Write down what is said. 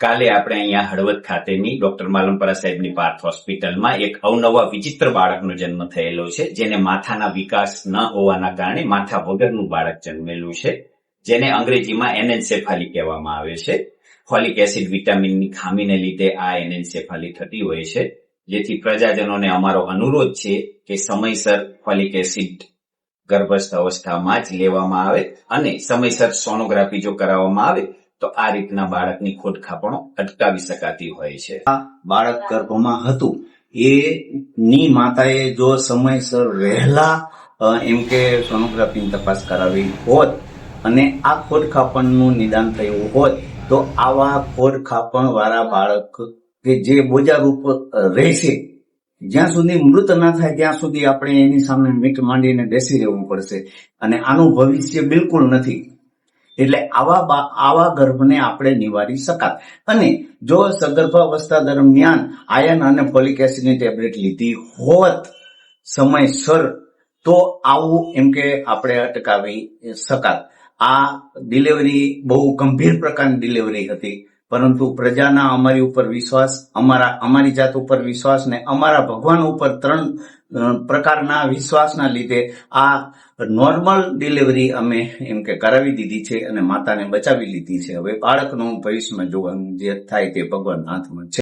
કાલે આપણે અહીંયા હળવદ ખાતેની ડોક્ટર માલમપરા સાહેબની પાર્થ હોસ્પિટલમાં એક અવનવા વિચિત્ર બાળકનો જન્મ થયેલો છે, જેને માથાના વિકાસ ન હોવાના કારણે માથા વગરનું બાળક જન્મેલું છે, જેને અંગ્રેજીમાં એનેન્સેફાલી કહેવામાં આવે છે. ફોલિક એસિડ વિટામિનની ખામીને લીધે આ એનેન્સેફાલી થતી હોય છે, જેથી પ્રજાજનોને અમારો અનુરોધ છે કે સમયસર ફોલિક એસિડ ગર્ભસ્થ અવસ્થામાં જ લેવામાં આવે અને સમયસર સોનોગ્રાફી જો કરાવવામાં આવે તો આ રીતના બાળકની ખોટખાપણો અટકાવી શકાતી હોય છે. બાળક ગર્ભમાં હતું. એ ની માતાએ જો સમયસર વહેલા એમ કે સોનોગ્રાફીની તપાસ કરાવી હોત અને આ ખોટખાપણનું નિદાન થયું હોત, તો આવા ખોટખાપણ વાળા બાળક કે જે બોજારૂપ રહેશે, જ્યાં સુધી મૃત ના થાય ત્યાં સુધી આપણે એની સામે મીટ માંડીને બેસી રહેવું પડશે. અને આનું ભવિષ્ય બિલકુલ નથી. એટલે આવા આવા ગર્ભને આપણે નિવારી શકાત અને જો સગર્ભાવસ્થા દરમિયાન આયન અને ફોલિક એસિડની ટેબ્લેટ લીધી હોત, સમયસર, તો આવું એમ કે આપણે અટકાવી શકાત. આ ડિલિવરી બહુ ગંભીર પ્રકારની ડિલિવરી હતી. પરંતુ પ્રજાના અમારી ઉપર વિશ્વાસ, અમારા, અમારી જાત ઉપર વિશ્વાસ ને અમારા ભગવાન ઉપર ત્રણ પ્રકારના વિશ્વાસના લીધે આ નોર્મલ ડિલિવરી અમે એમ કે કરાવી દીધી છે અને માતાને બચાવી લીધી છે. હવે બાળકનું ભવિષ્યમાં જોવાનું જે થાય તે ભગવાન હાથમાં છે.